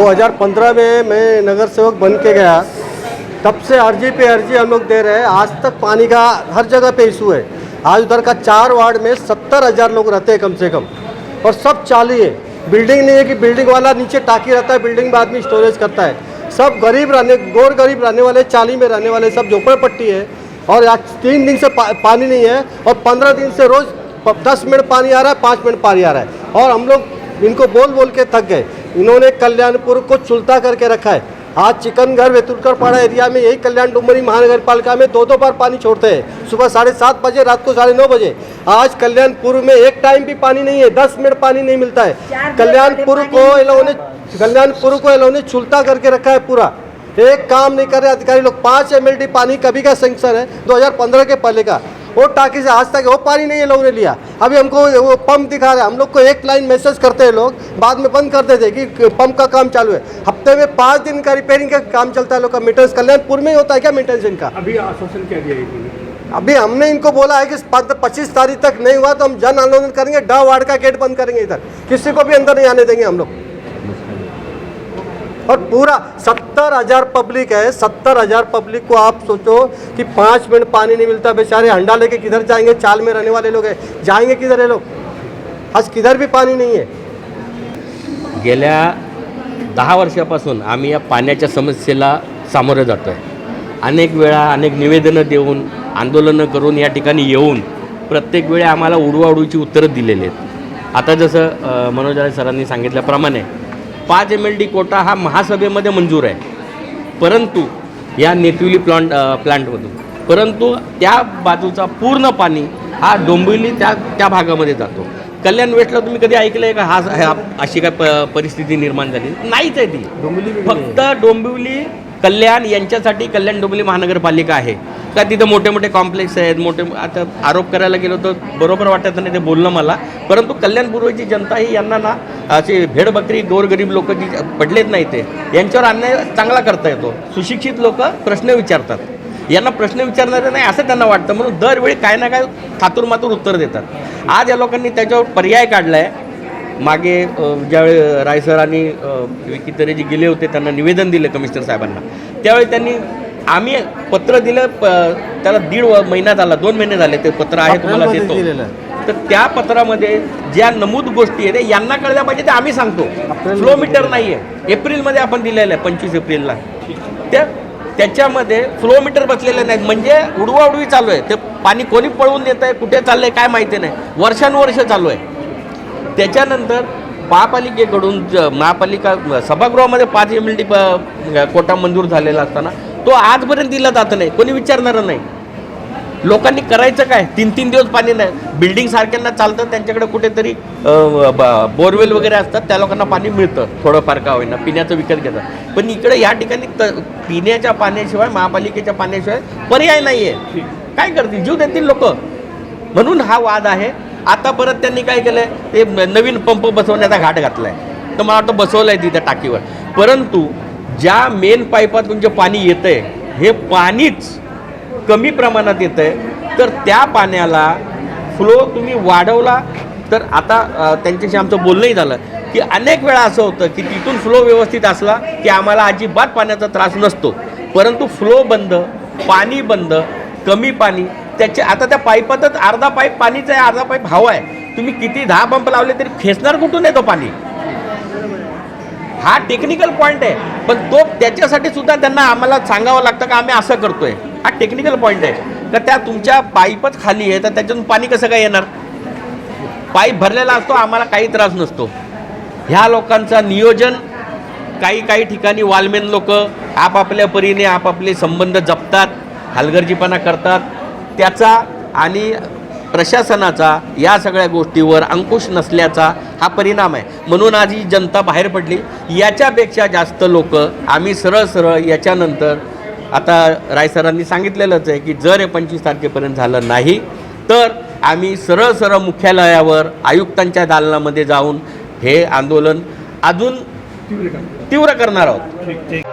2015 में मैं नगर सेवक बन के गया। तब से अर्जी पे अर्जी हम लोग दे रहे हैं। आज तक पानी का हर जगह पे इशू है। आज उधर का चार वार्ड में सत्तर हज़ार लोग रहते हैं कम से कम। और सब चाली है। बिल्डिंग नहीं है कि बिल्डिंग वाला नीचे टाकी रहता है बिल्डिंग में आदमी स्टोरेज करता है। सब गरीब रहने गोर गरीब रहने वाले चाली में रहने वाले सब झोपड़पट्टी है। और आज तीन दिन से पा, पानी नहीं है और पंद्रह दिन से रोज़ दस मिनट पानी आ रहा है पाँच मिनट पानी आ रहा है। और हम लोग इनको बोल बोल के थक गए। इन्होंने कल्याणपुर को चुलता करके रखा है। आज चिकनघर वेतुलकर पाड़ा एरिया में यही कल्याण डुमरी महानगर पालिका में दो दो बार पानी छोड़ते हैं। सुबह साढ़े सात बजे रात को साढ़े नौ बजे। आज कल्याणपुर में एक टाइम भी पानी नहीं है दस मिनट पानी नहीं मिलता है। कल्याणपुर को इन्होंने कल्याणपुर को इन्होंने चुलता करके रखा है पूरा। एक काम नहीं कर रहे अधिकारी लोग पाँच एम पानी कभी का सेंक्शन है 2015 के पहले का। वो टाकी से आज तक वो पानी नहीं है लोगों ने लिया। अभी हमको वो पंप दिखा रहे हैं। हम लोग को एक लाइन मैसेज करते हैं लोग। बाद में बंद कर देते हैं कि पंप का काम चालू है। हफ़्ते में पाँच दिन का रिपेयरिंग का काम चलता है लोग का मेंटेनेंस कल्याणपुर में ही होता है क्या मेंटेनेंस इनका? अभी आश्वासन क्या दिया अभी हमने इनको बोला है कि पच्चीस तारीख तक नहीं हुआ तो हम जन आंदोलन करेंगे। डा वार्ड का गेट बंद करेंगे इधर। किसी को भी अंदर नहीं आने देंगे हम लोग। और पूरा सत्तर हजार पब्लिक है सत्तर हजार पब्लिक को आप सोचो कि पाँच मिनट पानी नहीं मिलता बेचारे हंडा लेके किधर जाएंगे चाल में रहने वाले लोग हैं। जाएंगे किधर है लोग? आज किधर भी पानी नहीं है। गेल्या दहा वर्षापासून आम्ही या पाण्याच्या समस्येला सामोरं जातो आहे अनेक वेळा अनेक निवेदनं देऊन आंदोलनं करून या ठिकाणी येऊन प्रत्येक वेळी आम्हाला उडवाउडूची उत्तरं दिलेली आहेत. आता जसं अ, सरांनी सांगितल्याप्रमाणे पाच एम एल डी कोटा हा महासभेमध्ये मंजूर आहे. परंतु या नेतविली प्लांट प्लांटमधून. परंतु त्या बाजूचा पूर्ण पाणी हा डोंबिवली त्या त्या भागामध्ये जातो. कल्याण वेस्टला तुम्ही कधी ऐकलं आहे का? हा हा- अशी काय प परिस्थिती निर्माण झाली? नाहीच आहे ती. फक्त डोंबिवली कल्याण यांच्यासाठी कल्याण डोंबिवली महानगरपालिका आहे. का तिथं मोठे मोठे कॉम्प्लेक्स आहेत मोठे आता आरोप करायला गेलो तर बरोबर वाटत नाही ते बोलणं मला. परंतु कल्याणपूर्वीची जनता ही यांना ना असे भेडबकरी गोरगरीब लोक जी पडलेत नाही ते यांच्यावर अन्याय चांगला करता येतो. सुशिक्षित लोक प्रश्न विचारतात. यांना प्रश्न विचारणारे नाही असं त्यांना वाटतं. म्हणून दरवेळी काय ना काय थातूर मातूर उत्तर देतात. आज या लोकांनी त्याच्यावर पर्याय काढला आहे मागे ज्यावेळी रायसर आणि अ, विकी तरेजी गेले होते त्यांना निवेदन दिलं कमिशनर साहेबांना. त्यावेळी त्यांनी आम्ही पत्र दिलं प त्याला दीड व- महिना झाला दोन महिने झाले ते पत्र आहे तुम्हाला देतो. तर त्या पत्रामध्ये ज्या नमूद गोष्टी आहेत यांना कळल्या पाहिजे ते आम्ही सांगतो. फ्लो मीटर नाही आहे. एप्रिलमध्ये आपण दिलेलं आहे पंचवीस एप्रिलला. त्या त्याच्यामध्ये फ्लो मीटर बसलेले नाहीत. म्हणजे उडवाउडवी चालू आहे. ते पाणी कोणी पळवून देत आहे कुठे चाललं आहे काय माहिती नाही. वर्षानुवर्ष चालू आहे. त्याच्यानंतर महापालिकेकडून ज- महापालिका सभागृहामध्ये पाच एम एल डी कोटा मंजूर झालेला असताना तो आजपर्यंत दिला जात नाही. कोणी विचारणारं नाही. लोकांनी करायचं काय? तीन तीन दिवस पाणी नाही. बिल्डिंग सारख्यांना चालतं त्यांच्याकडे कुठेतरी बोरवेल वगैरे असतात त्या लोकांना पाणी मिळतं थोडंफार का होईना पिण्याचं विकत घेतात. पण इकडे या ठिकाणी त पिण्याच्या पाण्याशिवाय महापालिकेच्या पाण्याशिवाय पर्याय नाही आहे काय करतील? जीव देतील लोक. म्हणून हा वाद आहे. आता परत त्यांनी काय केलं ते नवीन पंप बसवण्याचा घाट घातला आहे तर मला वाटतं बसवलं आहे तिथं टाकीवर. परंतु ज्या मेन पाईपातून जे पाणी येतं आहे हे पाणीच कमी प्रमाणात येतं आहे तर त्या पाण्याला फ्लो तुम्ही वाढवला. तर आता त्यांच्याशी आमचं बोलणंही झालं की अनेक वेळा असं होतं की तिथून फ्लो व्यवस्थित असला की आम्हाला अजिबात पाण्याचा त्रास नसतो. परंतु फ्लो बंद पाणी बंद कमी पाणी त्याचे आता त्या पाईपातच अर्धा पाईप पाणीचा आहे अर्धा पाईप हवा आहे. तुम्ही किती दहा पंप लावले तरी खेचणार कुठून येतो पाणी? हा टेक्निकल पॉईंट आहे. पण तो त्याच्यासाठी सुद्धा त्यांना आम्हाला सांगावं लागतं का आम्ही असं करतोय. हा टेक्निकल पॉईंट आहे. का त्या तुमच्या पाईपच खाली आहे तर त्याच्यातून पाणी कसं काय येणार? पाईप भरलेला असतो आम्हाला काही त्रास नसतो. ह्या लोकांचं नियोजन काही काही ठिकाणी वालमेन लोक आपापल्या परीने आपापले संबंध जपतात हलगर्जीपणा करतात. त्याचा आणि प्रशासनाचा या सगळ्या गोष्टीवर अंकुश नसल्याचा हा परिणाम आहे. म्हणून आज ही जनता बाहेर पडली. याच्यापेक्षा जास्त लोक आम्ही सरळ सरळ याच्यानंतर आता रायसरांनी सांगितलेलंच आहे की जर हे पंचवीस तारखेपर्यंत झालं नाही तर आम्ही सरळ सरळ मुख्यालयावर आयुक्तांच्या दालनामध्ये जाऊन हे आंदोलन अजून तीव्र करणार आहोत. ठीक